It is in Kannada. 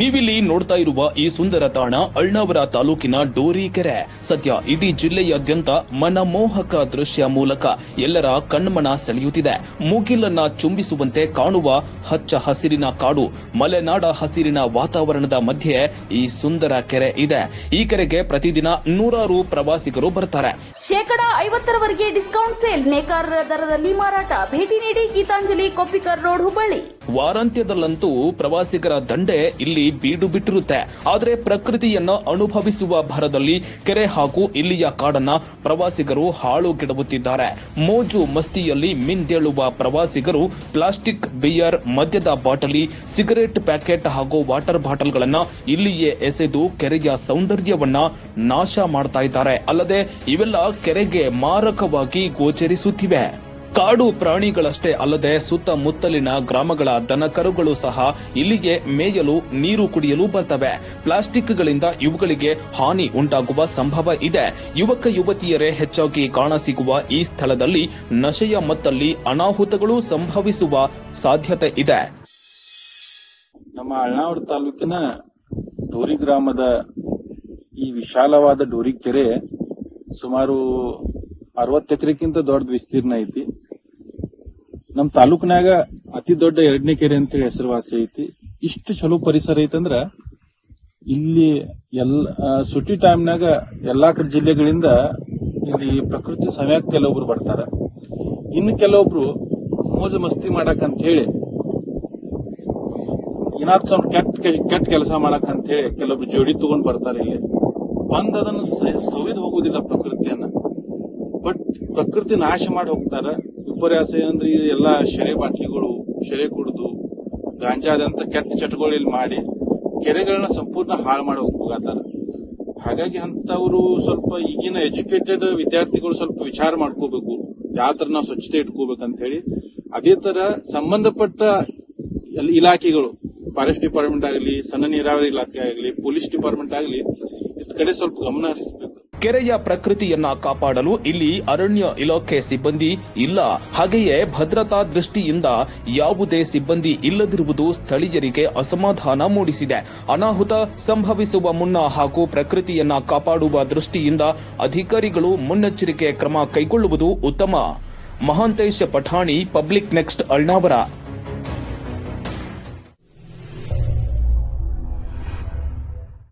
ನೀವಿಲ್ಲಿ ನೋಡ್ತಾ ಇರುವ ಈ ಸುಂದರ ತಾಣ ಅಳ್ನಾವರ ತಾಲೂಕಿನ ಡೋರಿ ಕೆರೆ ಸದ್ಯ ಇಡೀ ಜಿಲ್ಲೆಯಾದ್ಯಂತ ಮನಮೋಹಕ ದೃಶ್ಯ ಮೂಲಕ ಎಲ್ಲರ ಕಣ್ಮನ ಸೆಳೆಯುತ್ತಿದೆ. ಮುಗಿಲನ್ನ ಚುಂಬಿಸುವಂತೆ ಕಾಣುವ ಹಚ್ಚ ಹಸಿರಿನ ಕಾಡು ಮಲೆನಾಡ ಹಸಿರಿನ ವಾತಾವರಣದ ಮಧ್ಯೆ ಈ ಸುಂದರ ಕೆರೆ ಇದೆ. ಈ ಕೆರೆಗೆ ಪ್ರತಿದಿನ ನೂರಾರು ಪ್ರವಾಸಿಗರು ಬರ್ತಾರೆ. ಶೇಕಡ ಐವತ್ತರವರೆಗೆ ಡಿಸ್ಕೌಂಟ್ ಸೇಲ್ ನೇಕಾರರ ದರದಲ್ಲಿ ಮಾರಾಟ. ಭೇಟಿ ನೀಡಿ ಗೀತಾಂಜಲಿ ಕೊಪ್ಪಿಕರ್ ರೋಡ್ ಹುಬ್ಬಳ್ಳಿ. ವಾರಾಂತ್ಯದಲ್ಲಂತೂ ಪ್ರವಾಸಿಗರ ದಂಡೆ ಇಲ್ಲಿ ಬೀಡು ಬಿಟ್ಟಿರುತ್ತೆ. ಆದರೆ ಪ್ರಕೃತಿಯನ್ನ ಅನುಭವಿಸುವ ಭರದಲ್ಲಿ ಕೆರೆ ಹಾಗೂ ಇಲ್ಲಿಯ ಕಾಡನ್ನ ಪ್ರವಾಸಿಗರು ಹಾಳುಗೆಡವುತ್ತಿದ್ದಾರೆ ಮೋಜು ಮಸ್ತಿಯಲ್ಲಿ ಮಿಂದೇಳುವ ಪ್ರವಾಸಿಗರು ಪ್ಲಾಸ್ಟಿಕ್ ಬಿಯರ್, ಮದ್ಯದ ಬಾಟಲಿ, ಸಿಗರೇಟ್ ಪ್ಯಾಕೆಟ್ ಹಾಗೂ ವಾಟರ್ ಬಾಟಲ್ಗಳನ್ನ ಇಲ್ಲಿಯೇ ಎಸೆದು ಕೆರೆಯ ಸೌಂದರ್ಯವನ್ನ ನಾಶ ಮಾಡ್ತಾ ಇದ್ದಾರೆ. ಅಲ್ಲದೆ ಇವೆಲ್ಲ ಕೆರೆಗೆ ಮಾರಕವಾಗಿ ಗೋಚರಿಸುತ್ತಿವೆ. ಕಾಡು ಪ್ರಾಣಿಗಳಷ್ಟೇ ಅಲ್ಲದೆ ಸುತ್ತಮುತ್ತಲಿನ ಗ್ರಾಮಗಳ ದನಕರುಗಳು ಸಹ ಇಲ್ಲಿಗೆ ಮೇಯಲು ನೀರು ಕುಡಿಯಲು ಬರ್ತವೆ. ಪ್ಲಾಸ್ಟಿಕ್ಗಳಿಂದ ಇವುಗಳಿಗೆ ಹಾನಿ ಉಂಟಾಗುವ ಸಂಭವ ಇದೆ. ಯುವಕ ಯುವತಿಯರೇ ಹೆಚ್ಚಾಗಿ ಕಾಣಸಿಗುವ ಈ ಸ್ಥಳದಲ್ಲಿ ನಶೆಯ ಮತ್ತಲ್ಲಿ ಅನಾಹುತಗಳು ಸಂಭವಿಸುವ ಸಾಧ್ಯತೆ ಇದೆ. ನಮ್ಮ ಅಳ್ನಾವರ ತಾಲೂಕಿನ ಡೋರಿ ಗ್ರಾಮದ ಈ ವಿಶಾಲವಾದ ಡೋರಿ ಕೆರೆ ಸುಮಾರು ಅರವತ್ತು ಎಕರೆಕ್ಕಿಂತ ದೊಡ್ಡ ವಿಸ್ತೀರ್ಣ ಐತಿ. ನಮ್ಮ ತಾಲೂಕಿನಾಗ ಅತಿ ದೊಡ್ಡ ಎರಡನೇ ಕೆರೆ ಅಂತೇಳಿ ಹೆಸರುವಾಸಿ ಐತಿ. ಇಷ್ಟು ಚಲೋ ಪರಿಸರ ಐತಂದ್ರ ಇಲ್ಲಿ ಎಲ್ಲ ಸುಟಿ ಟೈಮ್ನಾಗ ಎಲ್ಲಾ ಕಡೆ ಜಿಲ್ಲೆಗಳಿಂದ ಇಲ್ಲಿ ಪ್ರಕೃತಿ ಸಮಯ ಕೆಲವೊಬ್ರು ಬರ್ತಾರ. ಇನ್ನು ಕೆಲವೊಬ್ರು ಮೋಜು ಮಸ್ತಿ ಮಾಡಕ್ ಹೇಳಿ ಏನಾದ್ರು ಸ್ವಲ್ಪ ಕೆಟ್ಟ ಕೆಟ್ಟ ಕೆಲಸ ಮಾಡಕ್ ಅಂತ ಹೇಳಿ ಕೆಲವೊಬ್ರು ಜೋಡಿ ತಗೊಂಡ್ ಬರ್ತಾರೆ ಇಲ್ಲಿ. ಬಂದ್ ಅದನ್ನು ಸವಿದ್ ಹೋಗುದಿಲ್ಲ ಪ್ರಕೃತಿಯನ್ನ. ಬಟ್ ಪ್ರಕೃತಿ ನಾಶ ಮಾಡಿ ಹೋಗ್ತಾರ. ವಿಪರ್ಯಾಸ ಅಂದ್ರೆ ಎಲ್ಲ ಶೆರೆ ಬಾಟ್ಲಿಗಳು, ಶೆರೆ ಕುಡಿದು, ಗಾಂಜಾದಂತ ಕೆಟ್ಟ ಚಟಗಳು ಇಲ್ಲಿ ಮಾಡಿ ಕೆರೆಗಳನ್ನ ಸಂಪೂರ್ಣ ಹಾಳು ಮಾಡಿ ಹೋಗ್ತಾರ ಹಾಗಾಗಿ ಅಂತವರು ಸ್ವಲ್ಪ ಈಗಿನ ಎಜುಕೇಟೆಡ್ ವಿದ್ಯಾರ್ಥಿಗಳು ಸ್ವಲ್ಪ ವಿಚಾರ ಮಾಡ್ಕೋಬೇಕು, ಯಾವ ತರ ನಾವು ಸ್ವಚ್ಛತೆ ಇಟ್ಕೋಬೇಕಂತ ಹೇಳಿ ಅದೇ ತರ ಸಂಬಂಧಪಟ್ಟ ಇಲಾಖೆಗಳು ಫಾರೆಸ್ಟ್ ಡಿಪಾರ್ಟ್ಮೆಂಟ್ ಆಗಲಿ, ಸಣ್ಣ ನೀರಾವರಿ ಇಲಾಖೆ ಆಗಲಿ ಪೊಲೀಸ್ ಡಿಪಾರ್ಟ್ಮೆಂಟ್ ಆಗಲಿ, ಇದ್ ಕಡೆ ಸ್ವಲ್ಪ ಗಮನ ಹರಿಸಬೇಕು. ಕೆರೆಯ ಪ್ರಕೃತಿಯನ್ನ ಕಾಪಾಡಲು ಇಲ್ಲಿ ಅರಣ್ಯ ಇಲಾಖೆ ಸಿಬ್ಬಂದಿ ಇಲ್ಲ. ಹಾಗೆಯೇ ಭದ್ರತಾ ದೃಷ್ಟಿಯಿಂದ ಯಾವುದೇ ಸಿಬ್ಬಂದಿ ಇಲ್ಲದಿರುವುದು ಸ್ಥಳೀಯರಿಗೆ ಅಸಮಾಧಾನ ಮೂಡಿಸಿದೆ. ಅನಾಹುತ ಸಂಭವಿಸುವ ಮುನ್ನ ಹಾಗೂ ಪ್ರಕೃತಿಯನ್ನ ಕಾಪಾಡುವ ದೃಷ್ಟಿಯಿಂದ ಅಧಿಕಾರಿಗಳು ಮುನ್ನೆಚ್ಚರಿಕೆ ಕ್ರಮ ಕೈಗೊಳ್ಳುವುದು ಉತ್ತಮ. Mahantesh Pathani, public next Alnavar.